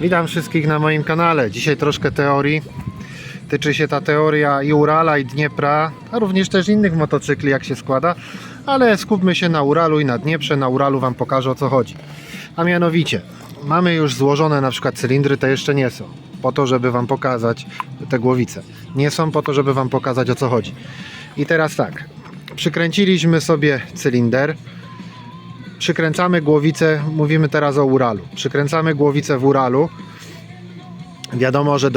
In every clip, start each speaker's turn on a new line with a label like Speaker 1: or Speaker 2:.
Speaker 1: Witam wszystkich na moim kanale. Dzisiaj troszkę teorii. Tyczy się ta teoria i Urala, i Dniepra, a również też innych motocykli, jak się składa. Ale skupmy się na Uralu i na Dnieprze. Na Uralu Wam pokażę o co chodzi. A mianowicie, mamy już złożone na przykład cylindry, te jeszcze nie są. Po to, żeby Wam pokazać te głowice. Nie są po to, żeby Wam pokazać o co chodzi. I teraz tak, przykręciliśmy sobie cylinder, przykręcamy głowicę, mówimy teraz o Uralu. Przykręcamy głowicę w Uralu. Wiadomo, że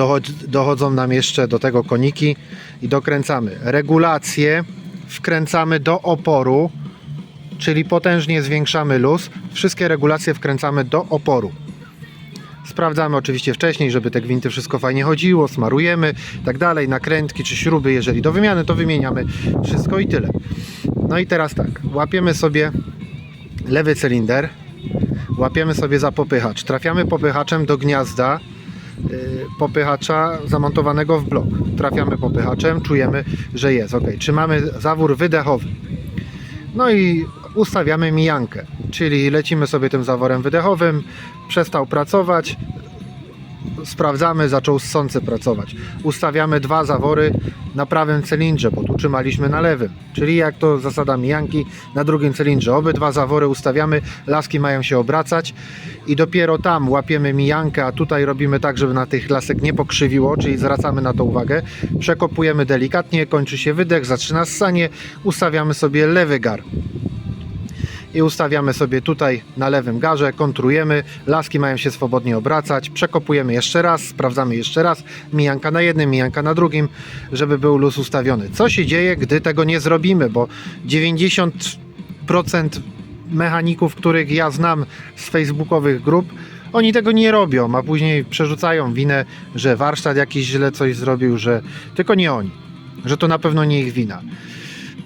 Speaker 1: dochodzą nam jeszcze do tego koniki i dokręcamy. Regulację wkręcamy do oporu, czyli potężnie zwiększamy luz. Wszystkie regulacje wkręcamy do oporu. Sprawdzamy oczywiście wcześniej, żeby te gwinty wszystko fajnie chodziło, smarujemy, tak dalej, nakrętki czy śruby, jeżeli do wymiany, to wymieniamy wszystko i tyle. No i teraz tak, łapiemy sobie lewy cylinder, łapiemy sobie za popychacz, trafiamy popychaczem do gniazda yy, popychacza zamontowanego w blok. Trafiamy popychaczem, czujemy, że jest ok. Trzymamy zawór wydechowy. No i ustawiamy mijankę, czyli lecimy sobie tym zaworem wydechowym, przestał pracować, sprawdzamy, zaczął ssący pracować. Ustawiamy dwa zawory na prawym cylindrze, bo tu trzymaliśmy na lewym, czyli jak to zasada mijanki na drugim cylindrze. Obydwa zawory ustawiamy, laski mają się obracać i dopiero tam łapiemy mijankę, a tutaj robimy tak, żeby na tych lasek nie pokrzywiło, czyli zwracamy na to uwagę. Przekopujemy delikatnie, kończy się wydech, zaczyna ssanie, ustawiamy sobie lewy gar i ustawiamy sobie tutaj na lewym garze, kontrujemy, laski mają się swobodnie obracać, przekopujemy jeszcze raz, sprawdzamy jeszcze raz, mijanka na jednym, mijanka na drugim, żeby był luz ustawiony. Co się dzieje, gdy tego nie zrobimy, bo 90% mechaników, których ja znam z facebookowych grup, oni tego nie robią, a później przerzucają winę, że warsztat jakiś źle coś zrobił, że tylko nie oni, że to na pewno nie ich wina.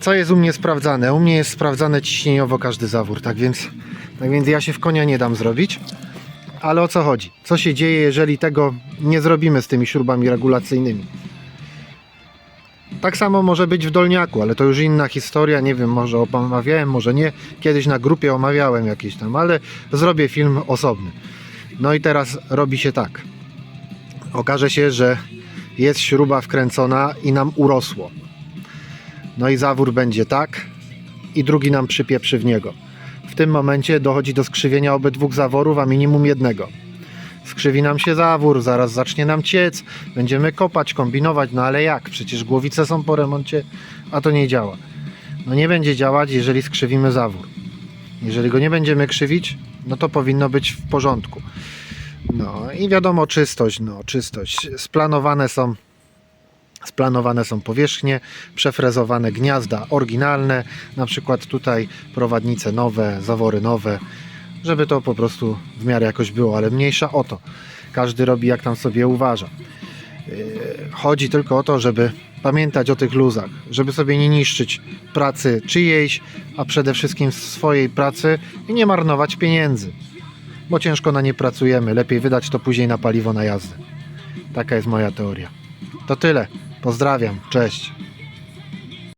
Speaker 1: Co jest u mnie sprawdzane? U mnie jest sprawdzane ciśnieniowo każdy zawór, tak więc, tak więc ja się w konia nie dam zrobić. Ale o co chodzi? Co się dzieje, jeżeli tego nie zrobimy z tymi śrubami regulacyjnymi? Tak samo może być w dolniaku, ale to już inna historia. Nie wiem, może omawiałem, może nie. Kiedyś na grupie omawiałem jakieś tam, ale zrobię film osobny. No i teraz robi się tak. Okaże się, że jest śruba wkręcona i nam urosło. No i zawór będzie tak i drugi nam przypieprzy w niego. W tym momencie dochodzi do skrzywienia obydwu zaworów, a minimum jednego. Skrzywi nam się zawór, zaraz zacznie nam ciec, będziemy kopać, kombinować, no ale jak? Przecież głowice są po remoncie, a to nie działa. No nie będzie działać, jeżeli skrzywimy zawór. Jeżeli go nie będziemy krzywić, no to powinno być w porządku. No i wiadomo, czystość, no czystość. Splanowane są Splanowane są powierzchnie, przefrezowane gniazda oryginalne, na przykład tutaj prowadnice nowe, zawory nowe, żeby to po prostu w miarę jakoś było, ale mniejsza o to. Każdy robi jak tam sobie uważa. Yy, Chodzi tylko o to, żeby pamiętać o tych luzach, żeby sobie nie niszczyć pracy czyjejś, a przede wszystkim swojej pracy i nie marnować pieniędzy, bo ciężko na nie pracujemy. Lepiej wydać to później na paliwo na jazdę. Taka jest moja teoria. To tyle. Pozdrawiam. Cześć.